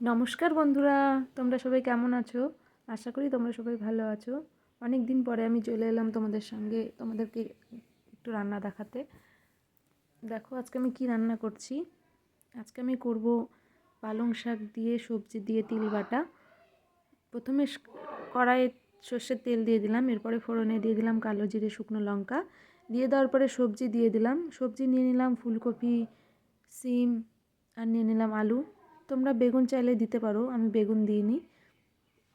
নমস্কার বন্ধুরা, তোমরা সবাই কেমন আছো? আশা করি তোমরা সবাই ভালো আছো। অনেক দিন পরে আমি চলে এলাম তোমাদের সঙ্গে তোমাদেরকে একটু রান্না দেখাতে। দেখো, আজকে আমি কি রান্না করছি? আজকে আমি করব পালং শাক দিয়ে, সবজি দিয়ে তিল বাটা। প্রথমে কড়াইয়ে সর্ষের তেল দিয়ে দিলাম, এরপরে ফোড়নে দিয়ে দিলাম কালো জিরে, শুকনো লঙ্কা। দিয়ে দেওয়ার পরে সবজি দিয়ে দিলাম। সবজি নিয়ে নিলাম ফুলকপি, সিম, আর নিয়ে নিলাম আলু। তোমরা বেগুন চাইলে দিতে পারো, আমি বেগুন দিইনি।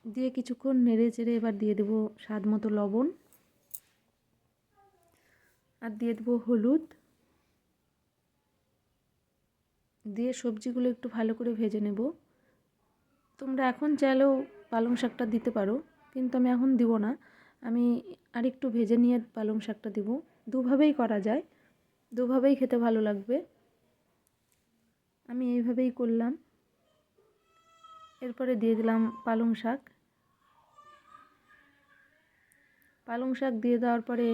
দিয়ে কিছুক্ষণ নেড়ে চেড়ে এবার দিয়ে দেবো স্বাদ মতো লবণ। আর দিয়ে দেবো হলুদ। দিয়ে সবজিগুলো একটু ভালো করে ভেজে নেব। তোমরা এখন চাইলেও পালং শাকটা দিতে পারো, কিন্তু আমি এখন দিব না। আমি আর একটু ভেজে নিয়ে পালং শাকটা দিব। দুভাবেই করা যায়, দুভাবেই খেতে ভালো লাগবে। আমি এইভাবেই করলাম। এরপরে দিয়ে দিলাম পালং শাক। পালং শাক দিয়ে দেওয়ার পরে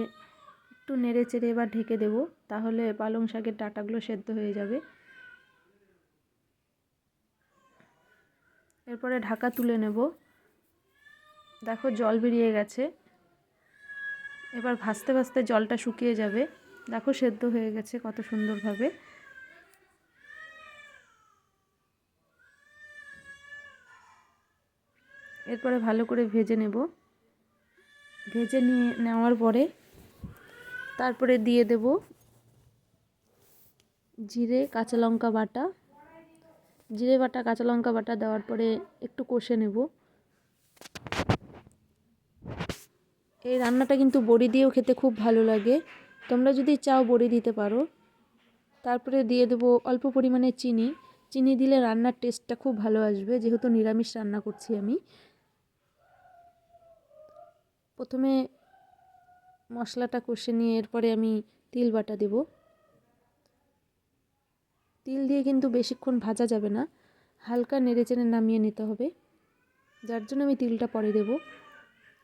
একটু নেড়ে চেড়ে এবার ঢেকে দেবো, তাহলে পালং শাকের ডাটাগুলো সেদ্ধ হয়ে যাবে। এরপরে ঢাকা তুলে নেব। দেখো জল বেরিয়ে গেছে। এবার ভাজতে ভাজতে জলটা শুকিয়ে যাবে। দেখো সেদ্ধ হয়ে গেছে কত সুন্দরভাবে। এরপরে ভালো করে ভেজে নেব। ভেজে নিয়ে নেওয়ার পরে তারপরে দিয়ে দেব জিরে, কাঁচা লঙ্কা বাটা। জিরে বাটা, কাঁচা লঙ্কা বাটা দেওয়ার পরে একটু কষে নেব। এই রান্নাটা কিন্তু বড়ি দিয়েও খেতে খুব ভালো লাগে। তোমরা যদি চাও বড়ি দিতে পারো। তারপরে দিয়ে দেবো অল্প পরিমাণে চিনি। চিনি দিলে রান্নার টেস্টটা খুব ভালো আসবে। যেহেতু নিরামিষ রান্না করছি আমি। প্রথমে মশলাটা কষে নিয়ে এরপরে আমি তিল বাটা দেব। তিল দিয়ে কিন্তু বেশিক্ষণ ভাজা যাবে না, হালকা নেড়ে চেড়ে নামিয়ে নিতে হবে। যার জন্য আমি তিলটা পরে দেব।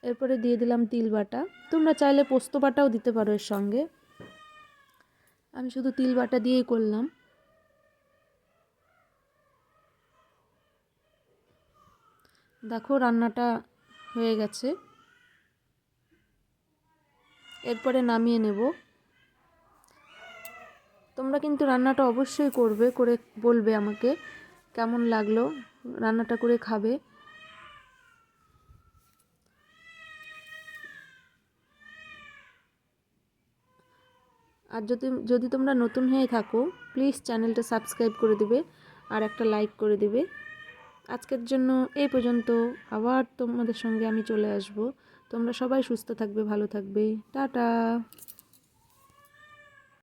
এরপরে দিয়ে দিলাম তিল বাটা। তোমরা চাইলে পোস্ত বাটাও দিতে পারো এর সঙ্গে। আমি শুধু তিল বাটা দিয়েই করলাম। দেখো রান্নাটা হয়ে গেছে। এরপরে নামিয়ে নেব। তোমরা কিন্তু রান্নাটা অবশ্যই করবে, করে বলবে আমাকে কেমন লাগল, রান্নাটা করে খাবে। আর যদি যদি তোমরা নতুন হয়ে থাকো প্লিজ চ্যানেলটা সাবস্ক্রাইব করে দিবে, আর একটা লাইক করে দিবে। আজকের জন্য এই পর্যন্ত। আবার তোমাদের সঙ্গে আমি চলে আসব। তোমরা সবাই সুস্থ থাকবে, ভালো থাকবে। টাটা।